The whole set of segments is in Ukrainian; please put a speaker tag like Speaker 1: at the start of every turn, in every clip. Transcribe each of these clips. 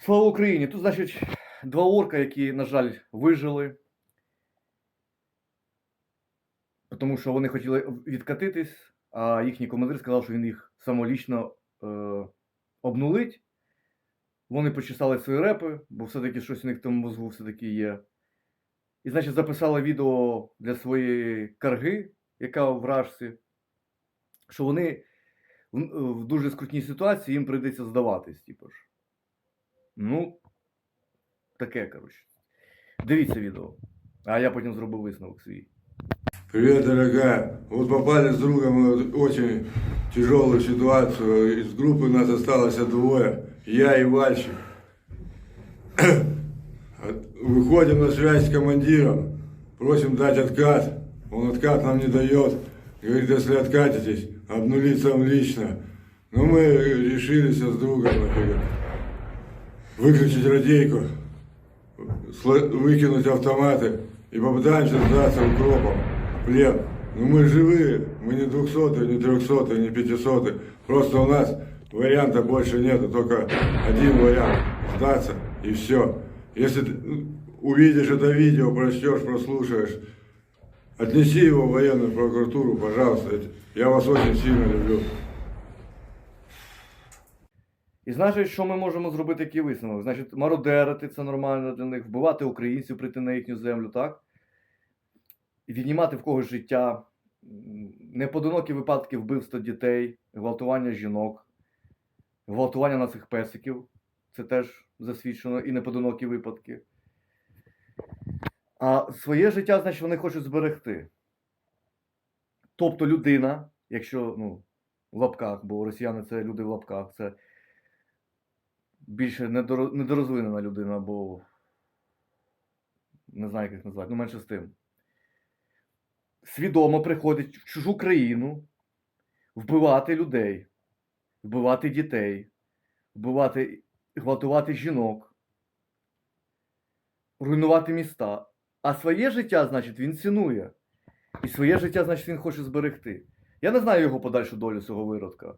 Speaker 1: Слава Україні! Тут, значить, два орка, які, на жаль, вижили. Тому що вони хотіли відкатитись, а їхній командир сказав, що він їх самолічно е, обнулить. Вони почесали свої репи, бо все-таки щось у них там мозгу все-таки є. І, значить, записали відео для своєї карги, яка в Рашці, що вони в, в дуже скрутній ситуації їм прийдеться здаватись, типу ж. Ну, таке, коротше. Дивіться відео. А я потім зробив висновок свій.
Speaker 2: Привет, дорогая. Вот попали с другом в очень тяжелую ситуацию. Из группы нас осталось двое. Я и Вальчик. Выходим на связь с командиром. Просим дать откат. Он откат нам не дает. Говорит, если откатитесь, обнулить сам лично. Но мы решились с другом например, выключить радейку, выкинуть автоматы и попытаемся сдаться укропом. Плен. Ну мы живые, мы не двухсотые, не трехсотые, не пятисотые. Просто у нас варианта больше нету, только один вариант. Сдаться и все. Если ну, увидишь это видео, прочтешь, прослушаешь, отнеси его в военную прокуратуру, пожалуйста. Я вас очень сильно люблю.
Speaker 1: І значить, що ми можемо зробити який висновок? Значить, мародерити це нормально для них, вбивати українців, прийти на їхню землю, так? Віднімати в когось життя, неподинокі випадки вбивства дітей, гвалтування жінок, гвалтування на цих песиків. Це теж засвідчено і неподинокі випадки. А своє життя, значить, вони хочуть зберегти. Тобто людина, якщо ну, в лапках, бо росіяни це люди в лапках, це більше недорозвинена людина, бо не знаю, як їх назвати, ну менше з тим. Свідомо приходить в чужу країну вбивати людей, вбивати дітей, вбивати, гвалтувати жінок, руйнувати міста. А своє життя, значить, він цінує. І своє життя, значить, він хоче зберегти. Я не знаю його подальшу долю цього виродка.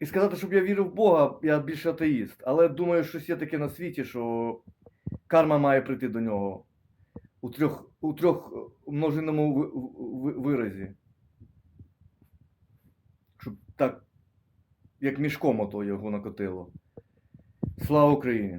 Speaker 1: І сказати, щоб я вірив в Бога, я більше атеїст. Але думаю, щось є таке на світі, що карма має прийти до нього у трьох, у трьох ви- виразі. Щоб так, як мішком ото його накотило. Слава Україні!